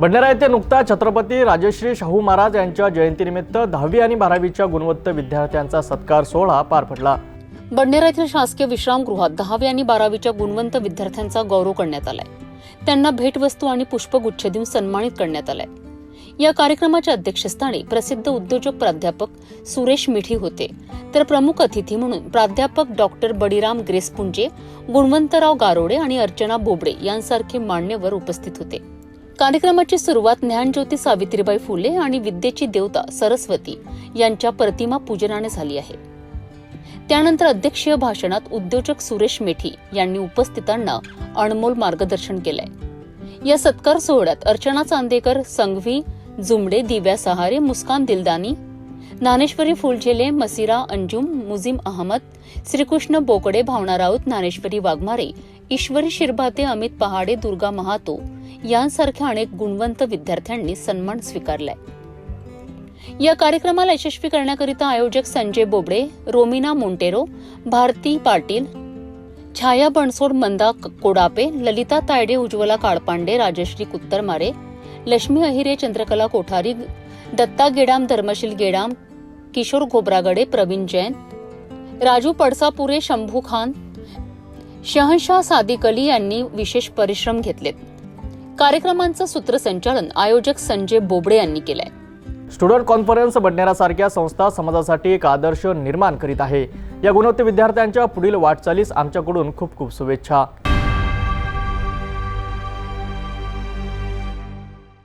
भंडारा येथे नुकताच छत्रपती राजश्री शाहू महाराज यांच्या जयंतीनिमित्त दहावी आणि बारावीच्या गुणवत्ता विद्यार्थ्यांचा सत्कार सोहळा पार पडला. भंडारा येथील शासकीय विश्रामगृहात दहावी आणि बारावीच्या गुणवंत विद्यार्थ्यांचा गौरव करण्यात आलाय. त्यांना भेटवस्तू आणि पुष्पगुच्छ देऊन सन्मानित करण्यात आलाय. या कार्यक्रमाच्या अध्यक्षस्थानी प्रसिद्ध उद्योजक प्राध्यापक सुरेश मिठी होते. तर प्रमुख अतिथी म्हणून प्राध्यापक डॉक्टर बडीराम ग्रेसपुंजे गुणवंतराव गारोडे आणि अर्चना बोबडे यांसारखे मान्यवर उपस्थित होते. कार्यक्रमाची सुरुवात ज्ञानज्योती सावित्रीबाई फुले आणि विद्येची देवता सरस्वती यांच्या प्रतिमा पूजनाने झाली आहे. त्यानंतर अध्यक्षीय भाषणात उद्योजक सुरेश मेठी यांनी उपस्थितांना अनमोल मार्गदर्शन केलंय. या सत्कार सोहळ्यात अर्चना चांदेकर संघवी जुमडे दिव्या सहारे मुस्कान दिलदानी ज्ञानेश्वरी फुलझेले मसिरा अंजुम मुझीम अहमद श्रीकृष्ण बोकडे भावना राऊत ज्ञानेश्वरी वाघमारे ईश्वरी शिरभाते अमित पहाडे दुर्गा महातो यांसारख्या अनेक गुणवंत विद्यार्थ्यांनी सन्मान स्वीकारलाय. या कार्यक्रमाला यशस्वी करण्याकरिता आयोजक संजय बोबडे रोमिना मोंटेरो भारती पाटील छाया बनसोड मंदा कोडापे ललिता तायडे उज्ज्वला काळपांडे राजश्री कुत्तरमारे लक्ष्मी अहिरे चंद्रकला कोठारी दत्ता गेडाम धर्मशील गेडाम किशोर घोबरागडे प्रवीण जैन राजू पडसापुरे शंभू खान शहनशाह सादिक अली यांनी विशेष परिश्रम घेतलेत. कार्यक्रमांचं सूत्रसंचालन आयोजक संजय बोबडे यांनी केलंय. स्टुडंट कॉन्फरन्स बडनेरासारख्या संस्था समाजासाठी एक आदर्श निर्माण करीत आहे. या गुणवत्ते विद्यार्थ्यांच्या पुढील वाटचालीस आमच्याकडून खूप खूप शुभेच्छा.